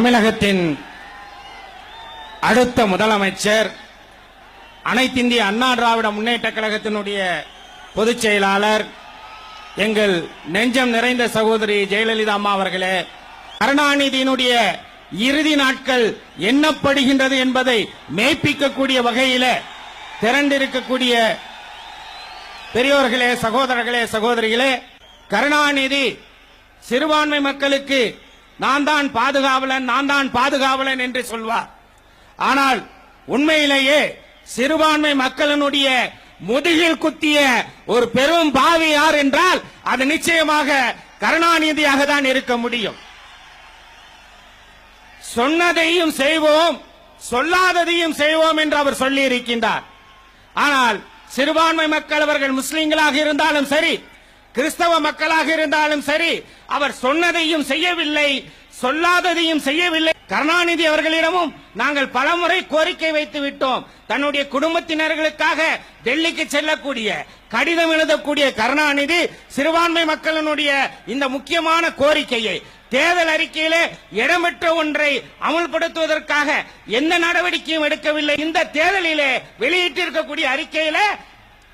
தமிழகத்தின் அடுத்த முதலமைச்சர் அனைத்திந்திய அண்ணா திராவிட முன்னேற்ற கழகத்தினுடைய பொதுச் செயலாளர் எங்கள் நெஞ்சம் நிறைந்த சகோதரி ஜெயலலிதா அம்மா அவர்களே கருணாநிதியினுடைய இறுதி நாட்கள் எண்ணப்படுகின்றது என்பதை மெய்ப்பிக்கக்கூடிய வகையில திரண்டிருக்கக்கூடிய பெரியோர்களே சகோதரர்களே சகோதரிகளே கருணாநிதி சிறுபான்மை மக்களுக்கு நான் தான் பாதுகாவலன் நான் தான் பாதுகாவலன் என்று சொல்வார். ஆனால் உண்மையிலேயே சிறுபான்மை மக்களினுடைய முதுகில் குத்திய ஒரு பெரும் பாவி யார் என்றால் அது நிச்சயமாக கருணாநிதியாக தான் இருக்க முடியும். சொன்னதையும் செய்வோம் சொல்லாததையும் செய்வோம் என்று அவர் சொல்லி இருக்கின்றார் ஆனால் சிறுபான்மை மக்கள் அவர்கள் முஸ்லிம்களாக இருந்தாலும் சரி கிறிஸ்தவ மக்களாக இருந்தாலும் சரி அவர் சொன்னதையும் செய்யவில்லை சொல்லாததையும் செய்யவில்லை. கருணாநிதி அவர்களிடமும் நாங்கள் பலமுறை கோரிக்கை வைத்து விட்டோம். தன்னுடைய குடும்பத்தினர்களுக்காக டெல்லிக்கு செல்லக்கூடிய கடிதம் எழுதக்கூடிய கருணாநிதி சிறுபான்மை மக்களினுடைய இந்த முக்கியமான கோரிக்கையை தேர்தல் அறிக்கையிலே இடம்பெற்ற ஒன்றை அமல்படுத்துவதற்காக எந்த நடவடிக்கையும் எடுக்கவில்லை. இந்த தேர்தலிலே வெளியிட்டிருக்கக்கூடிய அறிக்கையில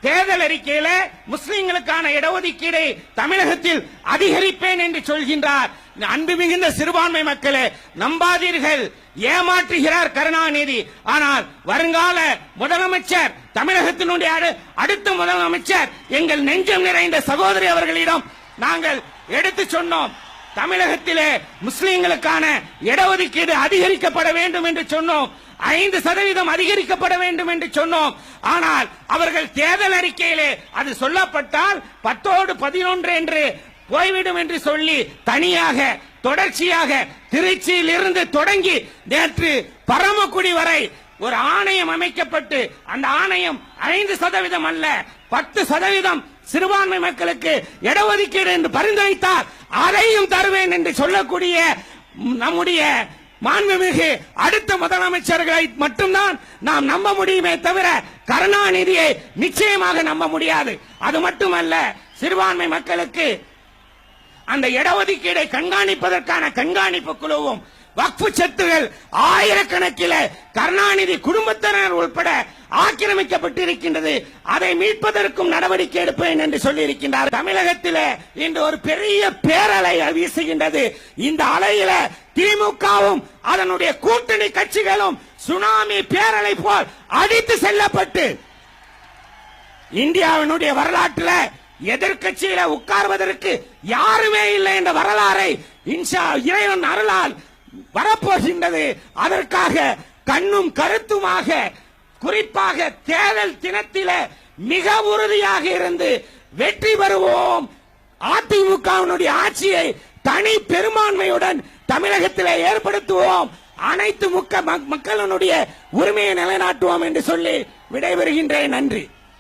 தேர்தல் அறிக்கையில முஸ்லிம்களுக்கான இடஒதுக்கீடை தமிழகத்தில் அதிகரிப்பேன் என்று சொல்கின்றார். அன்பு மிகுந்த சிறுபான்மை மக்களே நம்பாதீர்கள். ஏமாற்றுகிறார் கருணாநிதி. ஆனால் வருங்கால முதலமைச்சர் தமிழகத்தினுடைய அடுத்த முதலமைச்சர் எங்கள் நெஞ்சம் நிறைந்த சகோதரி அவர்களிடம் நாங்கள் எடுத்து சொன்னோம். தமிழகத்திலே முஸ்லிம்களுக்கான இடஒதுக்கீடு அதிகரிக்கப்பட வேண்டும் என்று சொன்னோம். ஐந்து சதவீதம் அதிகரிக்கப்பட வேண்டும் என்று சொன்னோம். ஆனால் அவர்கள் தேர்தல் அறிக்கையிலே அது சொல்லப்பட்டால் பத்தோடு பதினொன்று என்று போய்விடும் என்று சொல்லி தனியாக தொடர்ச்சியாக திருச்சியில் இருந்து தொடங்கி நேற்று பரமக்குடி வரை ஒரு ஆணையம் அமைக்கப்பட்டு அந்த ஆணையம் ஐந்து சதவீதம் அல்ல பத்து சதவீதம் சிறுபான்மை மக்களுக்கு இடஒதுக்கீடு என்று பரிந்துரைத்தார். அதையும் தருவேன் என்று சொல்லக்கூடிய நம்முடைய மாண்புமிகு அடுத்த முதலமைச்சர்களை மட்டும்தான் நாம் நம்ப முடியுமே தவிர கருணாநிதியை நிச்சயமாக நம்ப முடியாது. அது மட்டுமல்ல சிறுபான்மை மக்களுக்கு அந்த இடஒதுக்கீடை கண்காணிப்பதற்கான கண்காணிப்பு குழுவும் வக்ஃபு சொத்துகள் ஆயிரக்கணக்கில் கருணாநிதி குடும்பத்தினர் உட்பட ஆக்கிரமிக்கப்பட்டிருக்கின்றது. அதை மீட்பதற்கும் நடவடிக்கை எடுப்பேன் என்று சொல்லியிருக்கின்றார். தமிழகத்தில் இன்று ஒரு பெரிய பேரலை வீசுகின்றது. இந்த அலையில திமுகவும் அதனுடைய கூட்டணி கட்சிகளும் சுனாமி பேரலை போல் அடித்து செல்லப்பட்டு இந்தியாவினுடைய வரலாற்றுல எதிர்கட்சியில உட்கார்வதற்கு யாருமே இல்லை என்ற வரலாறை இன்ஷா இறைவன் அருளால் வரப்போகின்றது. அதற்காக கண்ணும் கருத்துமாக குறிப்பாக தேர்தல் தினத்தில மிக உறுதியாக இருந்து வெற்றி பெறுவோம். அதிமுகவினுடைய ஆட்சியை தனி பெரும்பான்மையுடன் தமிழகத்தில் ஏற்படுத்துவோம். அனைத்து முக்க மக்- மக்களினுடைய உரிமையை நிலைநாட்டுவோம் என்று சொல்லி விடைபெறுகின்றேன். நன்றி.